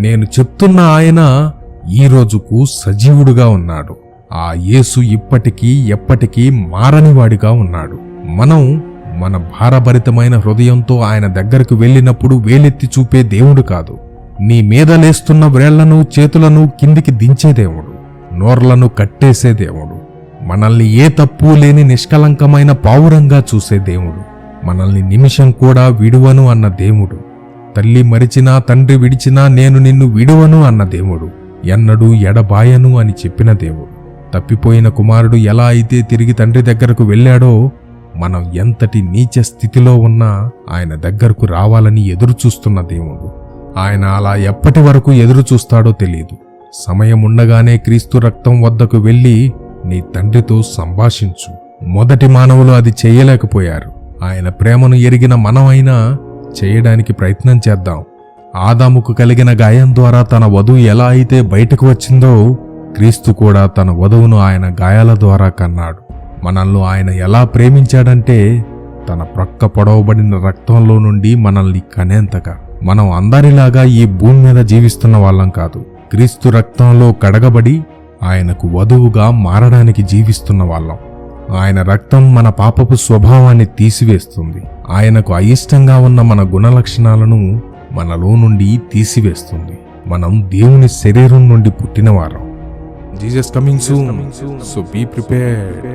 నేను చెప్తున్న ఆయన ఈ రోజుకు సజీవుడుగా ఉన్నాడు. ఆ యేసు ఇప్పటికీ ఎప్పటికీ మారనివాడిగా ఉన్నాడు. మనం మన భారభరితమైన హృదయంతో ఆయన దగ్గరకు వెళ్ళినప్పుడు వేలెత్తి చూపే దేవుడు కాదు. నీ మీద లేస్తున్న వ్రేళ్ళను చేతులను కిందికి దించే దేవుడు. నోర్లను కట్టేసే దేవుడు. మనల్ని ఏ తప్పు లేని నిష్కలంకమైన పావురంగా చూసే దేవుడు. మనల్ని నిమిషం కూడా విడువను అన్న దేవుడు. తల్లి మరిచినా తండ్రి విడిచినా నేను నిన్ను విడువను అన్న దేవుడు. ఎన్నడూ ఎడబాయను అని చెప్పిన దేవుడు. తప్పిపోయిన కుమారుడు ఎలా అయితే తిరిగి తండ్రి దగ్గరకు వెళ్ళాడో మనం ఎంతటి నీచ స్థితిలో ఉన్నా ఆయన దగ్గరకు రావాలని ఎదురుచూస్తున్న దేవుడు. ఆయన అలా ఎప్పటి వరకు ఎదురు చూస్తాడో తెలియదు సమయం ఉండగానే క్రీస్తు రక్తం వద్దకు వెళ్ళి నీ తండ్రితో సంభాషించు. మొదటి మానవులు అది చేయలేకపోయారు. ఆయన ప్రేమను ఎరిగిన మనమైనా చేయడానికి ప్రయత్నం చేద్దాం. ఆదాముకు కలిగిన గాయం ద్వారా తన వధువు ఎలా అయితే బయటకు వచ్చిందో క్రీస్తు కూడా తన వధువును ఆయన గాయాల ద్వారా కన్నాడు. మనల్ని ఆయన ఎలా ప్రేమించాడంటే తన ప్రక్క పొడవబడిన రక్తంలో నుండి మనల్ని కనేంతగా మనం అందరిలాగా ఈ భూమి మీద జీవిస్తున్న వాళ్ళం కాదు. క్రీస్తు రక్తంలో కడగబడి ఆయనకు వధువుగా మారడానికి జీవిస్తున్న వాళ్ళం. ఆయన రక్తం మన పాపపు స్వభావాన్ని తీసివేస్తుంది. ఆయనకు అయిష్టంగా ఉన్న మన గుణలక్షణాలను మనలో నుండి తీసివేస్తుంది. మనం దేవుని శరీరం నుండి పుట్టినవారం Jesus coming soon so be prepared